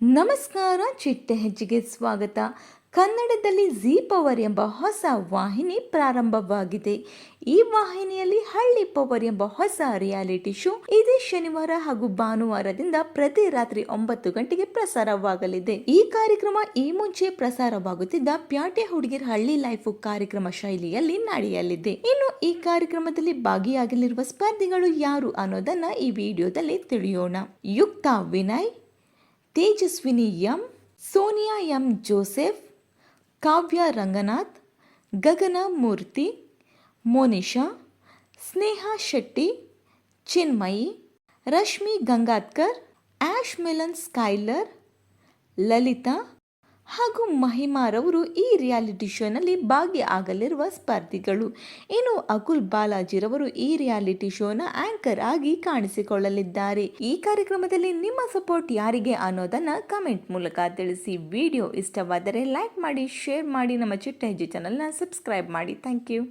ನಮಸ್ಕಾರ, ಚಿಟ್ಟೆ ಹೆಜ್ಜೆಗೆ ಸ್ವಾಗತ. ಕನ್ನಡದಲ್ಲಿ ಜೀ ಪವರ್ ಎಂಬ ಹೊಸ ವಾಹಿನಿ ಪ್ರಾರಂಭವಾಗಿದೆ. ಈ ವಾಹಿನಿಯಲ್ಲಿ ಹಳ್ಳಿ ಪವರ್ ಎಂಬ ಹೊಸ ರಿಯಾಲಿಟಿ ಶೋ ಇದೇ ಶನಿವಾರ ಹಾಗೂ ಭಾನುವಾರದಿಂದ ಪ್ರತಿ ರಾತ್ರಿ ಒಂಬತ್ತು ಗಂಟೆಗೆ ಪ್ರಸಾರವಾಗಲಿದೆ. ಈ ಕಾರ್ಯಕ್ರಮ ಈ ಮುಂಚೆ ಪ್ರಸಾರವಾಗುತ್ತಿದ್ದ ಪ್ಯಾಟೆ ಹುಡುಗಿರ್ ಹಳ್ಳಿ ಲೈಫ್ ಕಾರ್ಯಕ್ರಮ ಶೈಲಿಯಲ್ಲಿ ನಡೆಯಲಿದೆ. ಇನ್ನು ಈ ಕಾರ್ಯಕ್ರಮದಲ್ಲಿ ಭಾಗಿಯಾಗಲಿರುವ ಸ್ಪರ್ಧಿಗಳು ಯಾರು ಅನ್ನೋದನ್ನ ಈ ವಿಡಿಯೋದಲ್ಲಿ ತಿಳಿಯೋಣ. Yukta Vinay Tejaswini M Sonia M Joseph Kavya Ranganath Gagana Murthy Monisha Sneha Shetty Chinmayi Rashmi Gangatkar Ash Milan Skyler Lalitha ಹಾಗೂ ಮಹಿಮಾರವರು ಈ ರಿಯಾಲಿಟಿ ಶೋನಲ್ಲಿ ಭಾಗಿಯಾಗಲಿರುವ ಸ್ಪರ್ಧಿಗಳು. ಇನ್ನು ಅಕುಲ್ ಬಾಲಾಜಿರವರು ಈ ರಿಯಾಲಿಟಿ ಶೋನ ಆಂಕರ್ ಆಗಿ ಕಾಣಿಸಿಕೊಳ್ಳಲಿದ್ದಾರೆ. ಈ ಕಾರ್ಯಕ್ರಮದಲ್ಲಿ ನಿಮ್ಮ ಸಪೋರ್ಟ್ ಯಾರಿಗೆ ಅನ್ನೋದನ್ನ ಕಮೆಂಟ್ ಮೂಲಕ ತಿಳಿಸಿ. ವಿಡಿಯೋ ಇಷ್ಟವಾದರೆ ಲೈಕ್ ಮಾಡಿ ಶೇರ್ ಮಾಡಿ. ನಮ್ಮ ಚಿಟ್ಟ ಹೆಜ್ಜೆ ಚಾನಲ್ನ ಸಬ್ಸ್ಕ್ರೈಬ್ ಮಾಡಿ. Thank you